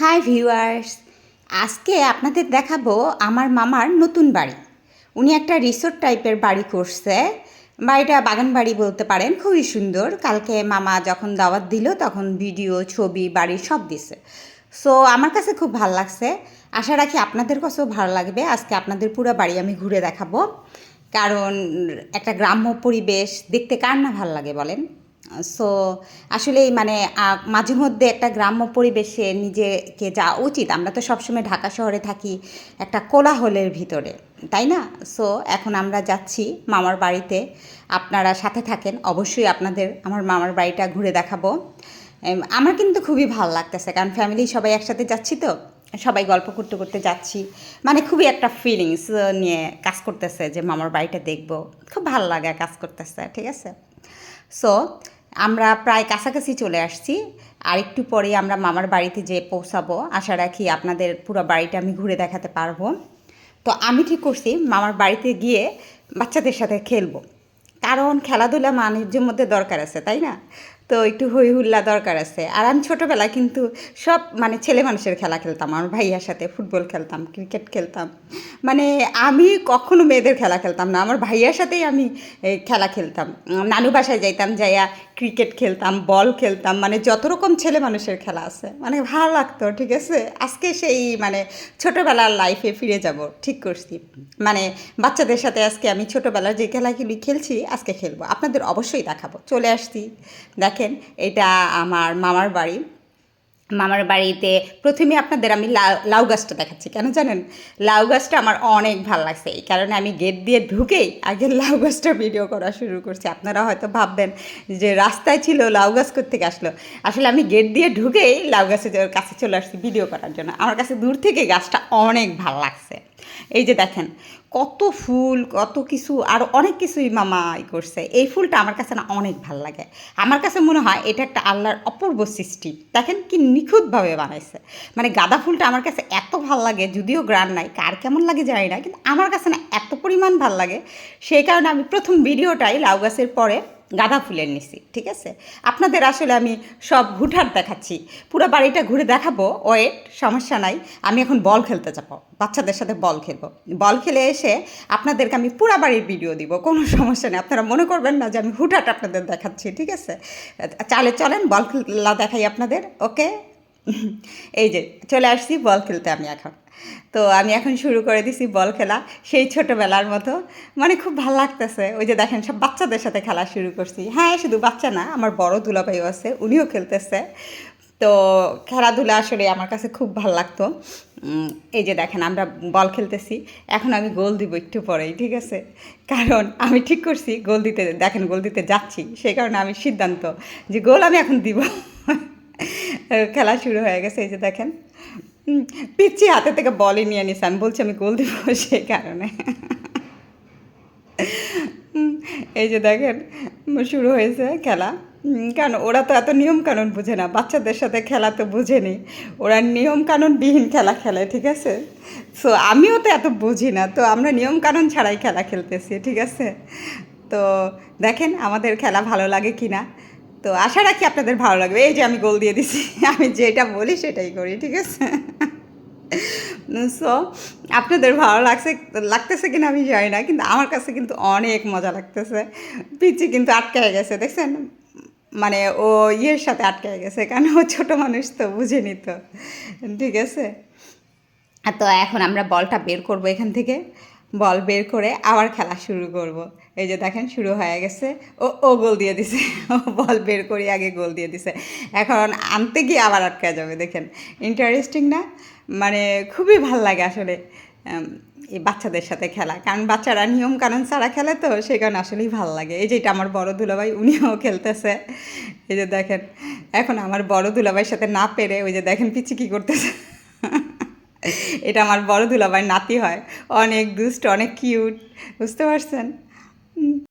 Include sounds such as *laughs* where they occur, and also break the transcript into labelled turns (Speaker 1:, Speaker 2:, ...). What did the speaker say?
Speaker 1: Hi viewers আজকে আপনাদের দেখাবো আমার মামার নতুন বাড়ি। উনি একটা রিসোর্ট টাইপের বাড়ি করছে। বাড়িটা বাগান বাড়ি বলতে পারেন, খুবই সুন্দর। কালকে মামা যখন দাওয়াত দিল, তখন ভিডিও ছবি, বাড়ি সব দিছে। সো আমার কাছে খুব ভালো লাগছে। আশা রাখি আপনাদের কাছেও ভালো লাগবে। আজকে আপনাদের পুরো বাড়ি আমি ঘুরে দেখাবো। কারণ একটা গ্রাম্য পরিবেশ, দেখতে কার না ভালো লাগে বলেন? সো আসলেই মানে মাঝে মধ্যে একটা গ্রাম্য পরিবেশে নিজেকে যাওয়া উচিত। আমরা তো সবসময় ঢাকা শহরে থাকি একটা কোলাহলের ভিতরে, তাই না? সো এখন আমরা যাচ্ছি মামার বাড়িতে। আপনারা সাথে থাকেন। অবশ্যই আপনাদের, আমার মামার বাড়িটা ঘুরে দেখাবো। আমার কিন্তু খুবই ভালো লাগতেছে, কারণ ফ্যামিলি সবাই একসাথে যাচ্ছি তো। সবাই গল্প করতে করতে যাচ্ছি। মানে খুবই একটা ফিলিংস নিয়ে কাজ করতেছে যে মামার বাড়িটা দেখব। খুব ভালো লাগে কাজ করতেছে, ঠিক আছে? সো আমরা প্রায় কাছাকাছি চলে আসছি। আর একটু পরে আমরা মামার বাড়িতে যেয়ে পৌঁছাবো। আশা রাখি আপনাদের পুরো বাড়িটা আমি ঘুরে দেখাতে পারব। তো আমি ঠিক করছি, মামার বাড়িতে গিয়ে বাচ্চাদের সাথে খেলব। কারণ খেলাধুলা মানুষের মধ্যে দরকার আছে, তাই না? তো একটু হই হুল্লা দরকার আছে। আর আমি ছোটোবেলায় কিন্তু সব মানে ছেলে মানুষের খেলা খেলতাম। আমার ভাইয়ার সাথে ফুটবল খেলতাম, ক্রিকেট খেলতাম। মানে আমি কখনো মেয়েদের খেলা খেলতাম না। আমার ভাইয়ার সাথেই আমি খেলা খেলতাম। নানু বাসায় যাইতাম, যাইয়া ক্রিকেট খেলতাম বল খেলতাম মানে যত রকম ছেলে মানুষের খেলা আছে। মানে ভালো লাগতো, ঠিক আছে? আজকে সেই মানে ছোটোবেলার লাইফে ফিরে যাব, ঠিক করছি। মানে বাচ্চাদের সাথে আজকে আমি ছোটোবেলার যে খেলাগুলি খেলছি, আজকে খেলব। আপনাদের অবশ্যই দেখাবো। চলে আসছি। দেখেন, এটা আমার মামার বাড়ি। মামার বাড়িতে প্রথমে আপনাদের আমি লাউ গাছটা দেখাচ্ছি, কেন জানেন? লাউ গাছটা আমার অনেক ভালো লাগছে, এই কারণে আমি গেট দিয়ে ঢুকেই আগে *laughs* লাউ গাছটা ভিডিও করা শুরু করছি। আপনারা হয়তো ভাববেন যে রাস্তায় ছিল লাউ গাছ থেকে আসলো? আসলে আমি গেট দিয়ে ঢুকেই লাউ গাছের কাছে চলে আসছি ভিডিও করার জন্য। আমার কাছে দূর থেকে গাছটা অনেক ভালো লাগছে। এই যে দেখেন, কত ফুল, কত কিছু, আর অনেক কিছুই মামা ই করছে। এই ফুলটা আমার কাছে না অনেক ভালো লাগে। আমার কাছে মনে হয় এটা একটা আল্লাহর অপূর্ব সৃষ্টি। দেখেন কি নিখুঁতভাবে বানাইছে। মানে গাঁদা ফুলটা আমার কাছে এত ভালো লাগে, যদিও গ্রান নাই, কার কেমন লাগে জানি না, কিন্তু আমার কাছে না এত পরিমাণ ভালো লাগে। সেই কারণে আমি প্রথম ভিডিওটাই লাউ গাছের পরে গাঁদা ফুলের নিছি ঠিক আছে? আপনাদের আসলে আমি সব হুঠার দেখাচ্ছি। পুরো বাড়িটা ঘুরে দেখাবো, ওয়েট, সমস্যা নাই। আমি এখন বল খেলতে যাব, বাচ্চাদের সাথে বল খেলব। বল খেলে এসে আপনাদেরকে আমি পুরো বাড়ির ভিডিও দিব, কোনো সমস্যা নেই। আপনারা মনে করবেন না যে আমি হুঠাট আপনাদের দেখাচ্ছি, ঠিক আছে? চালে চলেন, বল খেলা দেখাই আপনাদের ওকে *laughs* এই যে, চলে আসছি বল খেলতে আমি এখন। তো আমি এখন শুরু করে দিছি বল খেলা, সেই ছোটোবেলার মতো। মানে খুব ভালো লাগতেছে। ওই যে দেখেন, সব বাচ্চাদের সাথে খেলা শুরু করছি। হ্যাঁ শুধু বাচ্চা না, আমার বড় দুলাভাইও আছে, উনিও খেলতেছে। তো খেলাধুলা আসলে আমার কাছে খুব ভালো লাগতো। এই যে দেখেন, আমরা বল খেলতেছি। এখন আমি গোল দিব একটু পরেই, ঠিক আছে? কারণ আমি ঠিক করছি, গোল দিতে, দেখেন গোল দিতে যাচ্ছি। সেই কারণে আমি সিদ্ধান্ত যে গোল আমি এখন দিব। খেলা শুরু হয়ে গেছে, এই যে দেখেন। পিচ্ছি হাতে থেকে বলই নিয়ে নিস আমি বলছি আমি গোল দিব সেই কারণে। এই যে দেখেন, শুরু হয়েছে খেলা। কারণ ওরা তো এত নিয়ম কানুন বুঝে না, বাচ্চাদের সাথে খেলা তো বুঝেনি। ওরা নিয়ম কানুনবিহীন খেলা খেলে, ঠিক আছে? সো আমিও তো এত বুঝি না, তো আমরা নিয়ম কানুন ছাড়াই খেলা খেলতেছি, ঠিক আছে? তো দেখেন আমাদের খেলা ভালো লাগে কি না তো আশা রাখি আপনাদের ভালো লাগবে। এই যে আমি গোল দিয়ে দিছি, আমি যেটা বলি সেটাই করি, ঠিক আছে? সো আপনাদের ভালো লাগছে, লাগতেছে কিনা আমি জানি না, কিন্তু আমার কাছে কিন্তু অনেক মজা লাগতেছে। পিচি কিন্তু আটকায় গেছে, দেখছেন? মানে ও ইয়ের সাথে আটকায় গেছে, কারণ ও ছোটো মানুষ তো, বুঝেনি তো, ঠিক আছে? তো এখন আমরা বলটা বের করব এখান থেকে। বল বের করে আবার খেলা শুরু করব। এই যে দেখেন শুরু হয়ে গেছে। ও ও গোল দিয়ে দিছে। ও বল বের করে আগে গোল দিয়ে দিছে। এখন আনতে গিয়ে আবার আটকা যাবে, দেখেন। ইন্টারেস্টিং না? মানে খুবই ভালো লাগে আসলে এই বাচ্চাদের সাথে খেলা। কারণ বাচ্চারা নিয়ম কানুন ছাড়া খেলে তো, সেই কারণে আসলেই ভালো লাগে। এই যে এটা আমার বড় দুলাভাই, উনিও খেলতেছে। এই যে দেখেন, এখন আমার বড় দুলাভাইয়ের সাথে না পেরে ওই যে দেখেন পিচি কী করতেছে। এটা আমার বড় দুলাভাই নাতি হয়। অনেক দুষ্ট অনেক কিউট বুঝতে পারছেন?